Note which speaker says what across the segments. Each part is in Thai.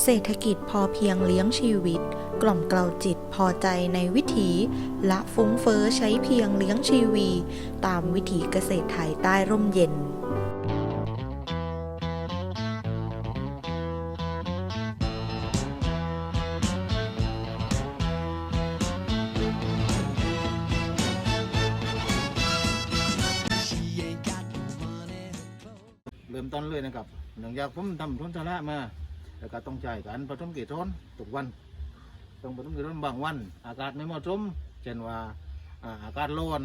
Speaker 1: เศรษฐกิจพอเพียงเลี้ยงชีวิต กล่อมเกลาจิตพอใจในวิถีละฟุ้งเฟ้อใช้เพียงเลี้ยงชีวี ตามวิถีเกษตรไทยใต้ร่มเย็น
Speaker 2: เริ่มต้นเลยนะครับหลังจากผมทำทุนสาระมา แล้วก็ต้องจ่ายกันผสมกี่ทนทุกวัน ต้องผสมกี่ทนบางวัน อากาศไม่เหมาะสมเช่นว่าอากาศร้อน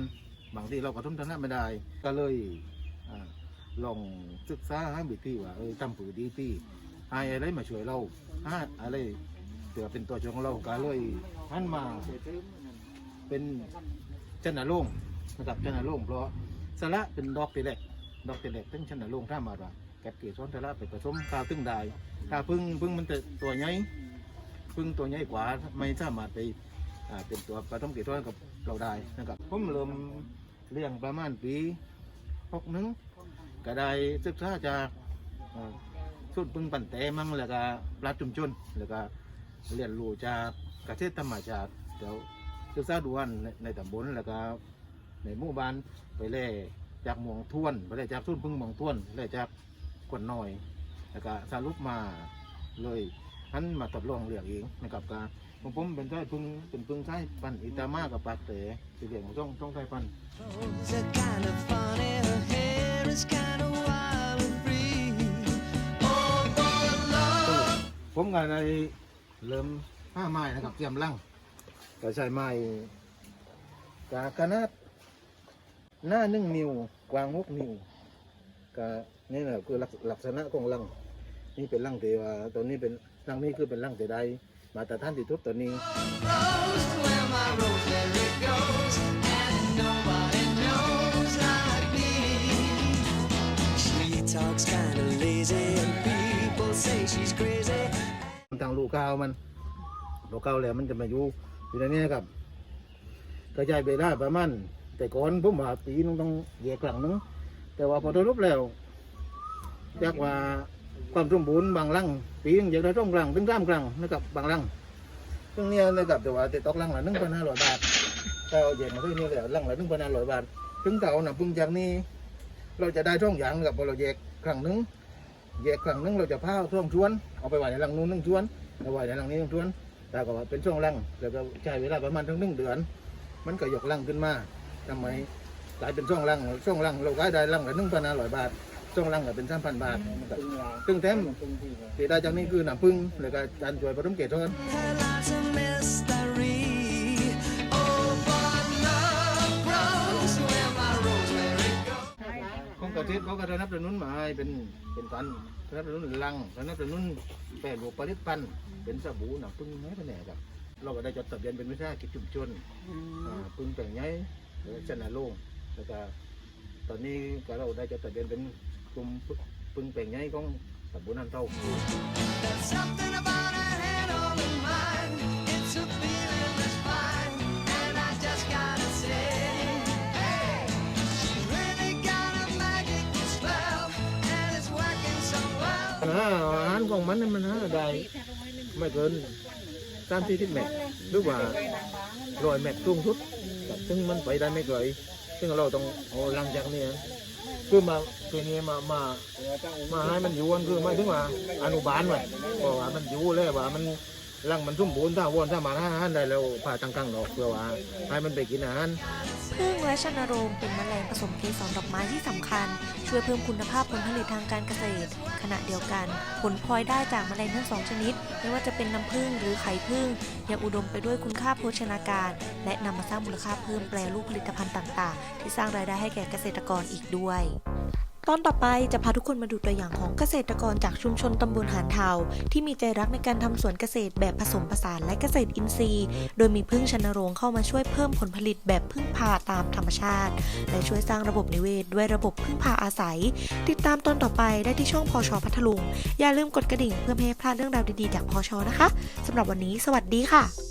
Speaker 2: บางทีเราก็ทุนสาระไม่ได้ ก็เลยอลองศึกษาหาวิธีว่าเออทำปุ๋ยดีที่ให้อะไรมาช่วยเราหาอะไรเถือเป็นตัวช่วยของเราก็เลยหันมาเป็นจันทร์โล่งนะครับจันทร์โล่งเพราะสาระเป็นดอกตีแรกดอกเตเล็กตึ้งชั้นน่ะลงท่ามาว่า กะเกศซ้อนแต่ละไปผสมข้าวตึ้งได้ถ้าพึ่งพึ่งมันจะตัวใหญ่พึ่งตัวใหญ่กว่าไม่สามารถไปอ่าเป็นตัวผสมเกศซ้อนกับเราได้นะครับผมเริ่มเลี้ยงประมาณปีหกหนึ่งก็ได้ศึกษาจากสุดพึ่งปั่นแต่มั่งแล้วก็ปลาจุมชนแล้วก็เรียนรู้จากเกษตรธรรมชาติเดี๋ยวศึกษาดูวันในในตำบลแล้วก็ในหมู่บ้านไปเล่จากหมองท้วนไปได้จากทุ่นพึ่งหมองท้วนได้จาก กวนน้อยแล้วก็สรุปมาเลยหันมาทดลองเลี้ยงเองนะครับการของผมเป็นไส้พึ่งเป็นพึ่งไส้ปันอิตามากับปากเต๋สีเลี้ยงของช่องช่องไส้ปัน
Speaker 3: Clothes are kind of funny, her hair is kind of wild and free. Oh, for love.
Speaker 2: ผมก็ได้เริ่มห้าไม้นะครับเตรียมลังก็ใช้ไม้กาขนาดหน้าหนึ่งนิ้วกว้างหกนิ้วก็ นี่แหละคือลักลักษณะของลังนี่เป็นลังเทว่าตัวนี้เป็นลังนี้คือเป็นลังเทใดมาแต่ท่านที่ทุบตัวนี้
Speaker 3: Rose where my rosemary goes, and nobody knows like me. She talks kind of lazy, and people say she's crazy.
Speaker 2: ทางลูกเก้าวมันลูกเก้าวแล้วมันจะมาอยู่อยู่ในนี้ครับกระจายไปได้ประมาณแต่ก่อนผมว่าปีนึงต้องแยกกลังนึงแต่ว่าพอทดลบแล้ว จากว่าความสมบูรณ์บางลังปีนึงอยากได้ร่องกลางถึงสามกลางนะครับบางลังซึ่งเนี่ยนะครับแต่ว่าแต่ตอกลังละหนึ่งพันห้าร้อยบาทแต่เอาแยกมาที่นี่แหล้วลังละหนึ่งพันห้าร้อยบาทถึงเก่าหนักพึ่งจากนี้ เราจะได้ช่องอย่างนะครับพอเราแยกครั้งหนึ่งแยกครั้งหนึ่งเราจะพาช่วงชวนเอาไปไว้ในรังนู้นหนึ่งชวนเอาไว้ในรังนี้หนึ่งชวนแต่ก็ว่าเป็นช่วงรังแล้วก็ใช้เวลาประมาณทั้งหนึ่งเดือน มันก็ยกรังขึ้นมาทำไมกลายเป็นช่วงรังช่วงรังเราขายได้รังละหนึ่งพันห้าร้อยบาท ช่วงรังก็เป็นสามพันบาทนะครับซึ่งแถมที่ได้จากนี้คือหนำพึ่งแล้วก็การช่วยผสมเกสร
Speaker 3: Her life's a mystery. Oh, but love grows where my rosemary goes.
Speaker 2: ของกระเทศเขาก็ได้รับสนุนมาให้เป็นเป็นกันได้รับสนุนลังได้รับสนุนแปรรูปผลิตภัณฑ์เป็นสบู่หนังพึ่งไม้เป็นแหน่ครับเราก็ได้จดทะเบียนเป็นวิสาหกิจชุมชนอ่าพึ่งแต่งไงชนะโล่งแล้วก็ตอนนี้ก็เราได้จดทะเบียนเป็นกลุ่มพึ่งแต่งไงของตำบลนันเต้า
Speaker 3: There's something about her head on her mind. It's a feeling that's fine, and I just gotta say, hey, she really got a magical spell, and it's working so well.
Speaker 2: ปัญหาอาหารของมันนี่มันหาได้ไม่เกินสามสี่สิบเมตรหรือว่าร้อยเมตรสูงสุดครับซึ่งมันไปได้ไม่ ไกลซึ่งเราเอาหลังนี้คือมาตัวนี้มามามาให้มันอยู่กันคือไม่ถึงว่าอนุบาลไว้เพราะว่ามันอยู่เลยว่ามัน รังมันสมบูรณ์ถ้าวนถ้ามาหาอาหารได้แล้วผ่าตังกังดอกเพื่อว่าให้มันไปกินอาหาร
Speaker 1: พึ่งและชนโรงเป็นแมลงผสมเกสรดอกไม้ที่สำคัญ ช่วยเพิ่มคุณภาพผลผลิตทางการเกษตร ขณะเดียวกัน ผลพลอยได้จากแมลงทั้งสองชนิด ไม่ว่าจะเป็นน้ำผึ้งหรือไข่ผึ้งยังอุดมไปด้วยคุณค่าโภชนาการ และนำมาสร้างมูลค่าเพิ่มแปรรูปผลิตภัณฑ์ต่าง ๆ ที่สร้างรายได้ให้แก่เกษตรกรอีกด้วย ตอนต่อไปจะพาทุกคนมาดูตัวอย่างของเกษตรกรจากชุมชนตำบลหานเทาที่มีใจรักในการทำสวนเกษตรแบบผสมผสานและเกษตรอินทรีย์ โดยมีพึ่งชนโรงเข้ามาช่วยเพิ่มผลผลิตแบบพึ่งพาตามธรรมชาติ และช่วยสร้างระบบนิเวศด้วยระบบพึ่งพาอาศัย ติดตามตอนต่อไปได้ที่ช่องพอชพัทลุง อย่าลืมกดกระดิ่งเพื่อไม่ให้พลาดเรื่องราวดีๆ จากพอชนะคะสำหรับวันนี้ สวัสดีค่ะ